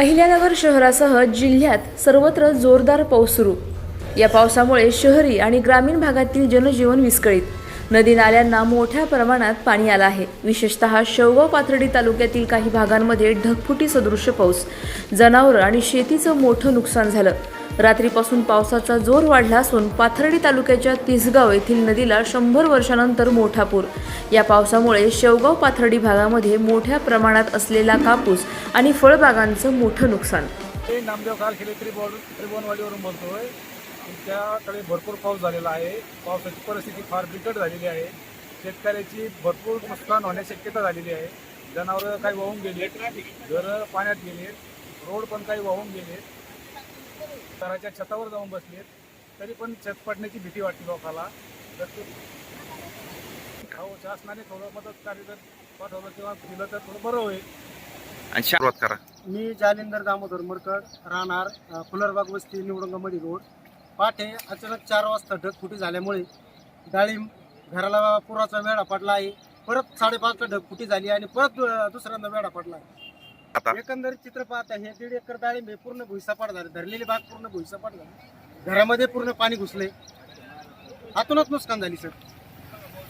अहिल्यानगर शहरासह जिल्ह्यात सर्वत्र जोरदार पाऊस सुरू. या पावसामुळे शहरी आणि ग्रामीण भागातील जनजीवन विस्कळीत. नदी नाल्यांना मोठ्या प्रमाणात पाणी आलं आहे. विशेषतः शेवगाव पाथर्डी तालुक्यातील काही भागांमध्ये ढगफुटी सदृश्य पाऊस जनावरं आणि शेतीचं मोठं नुकसान झालं. रात्रीपासून पावसाचा जोर वाढला असून पाथर्डी तालुक्याच्या तिसगाव येथील नदीला शंभर वर्षानंतर मोठा पूर. या पावसामुळे शेवगाव पाथर्डी भागामध्ये मोठ्या प्रमाणात असलेला कापूस आणि फळबागांचं मोठं नुकसान. नामदेव त्रिभुवन त्रिभुवनवाडीवरून बोलतोय. तुमच्याकडे भरपूर पाऊस झालेला आहे. पावसाची परिस्थिती फार बिकट झालेली आहे. शेतकऱ्याची भरपूर नुकसान होण्याची शक्यता झालेली आहे. जनावरं काही वाहून गेली घरं पाण्यात गेली रोड पण काही वाहून गेले. घराच्या छतावर जाऊन बसलेत. तरी पण छत पडण्याची भीती वाटते लोकाला. तर ते हो शासनाने थोडं मदत कार्य जर पाठवलं किंवा दिलं तर थोडं बरं होईल. आणि सुरुवात करा. मी जालिंदर दामोदर मरकड राहणार फुलरबाग वस्ती निवडंगामध्ये रोड. पाठे अचानक चार वाजता ढगफुटी झाल्यामुळे डाळिंब घराला पुराचा वेढा पडला आहे. परत साडेपाचला ढगफुटी झाली आणि परत दुसऱ्यांदा वेढा पडला आहे. एकंदरीत चित्र पाहता हे दीड एकर डाळिंब हे पूर्ण भुईसपाट झाले. धरलेली बाग पूर्ण भुईसपाट झाली. घरामध्ये पूर्ण पाणी घुसले. आतूनच नुकसान झाली सर.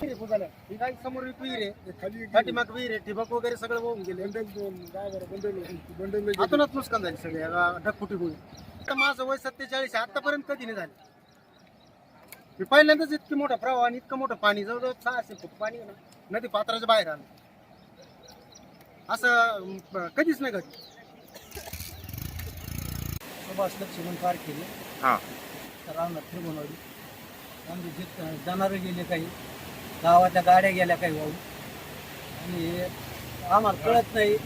ही काय समोर एक विहीर आहे. पाठीमाग विहीर आहे. ठिबक वगैरे सगळं वाहून गेले. आतूनच नुकसान झाली सगळे. ढगफुटीमुळे आता माझं वय सत्तेचाळीस आहे. आतापर्यंत कधी नाही झाले. मी पहिल्यांदाच इतकी मोठा प्रवाह आणि इतकं मोठं पाणी जवळजवळ सहाशे फूट पाणी आहे ना नदी पात्राच्या बाहेर आलं. असं अं, कधीच नाही घडलं. सुभाष लक्ष्मण पार केले हा. रामनाथ त्रिभुवनवाडी आमचे जे जाणारे गेले काही गावाच्या गाड्या गेल्या काही वाहून. आणि आम्हाला कळत नाही.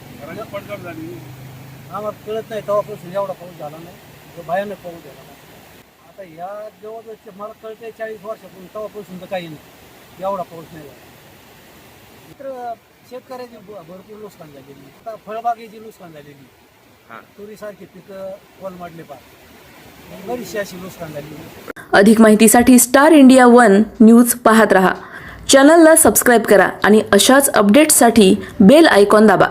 आम्हाला कळत नाही तेव्हापासून एवढा पाऊस झाला नाही. भयानक पाऊस झाला. आता ह्या जवळजवळ मला कळतंय चाळीस वर्षापासून तेव्हापासून तर काही नाही. एवढा पाऊस नाही झाला. तर शेतकऱ्याची भरपूर नुकसान झालेली आता फळबागेची नुकसान झालेली हा. तुरीसारखी पिकं कोलमडले पार. बरीचशी अशी नुकसान झालेली अधिक माहितीसाठी स्टार इंडिया वन न्यूज पाहत रहा. चॅनलला सबस्क्राईब करा आणि अशाच अपडेट्ससाठी बेल आयकॉन दाबा.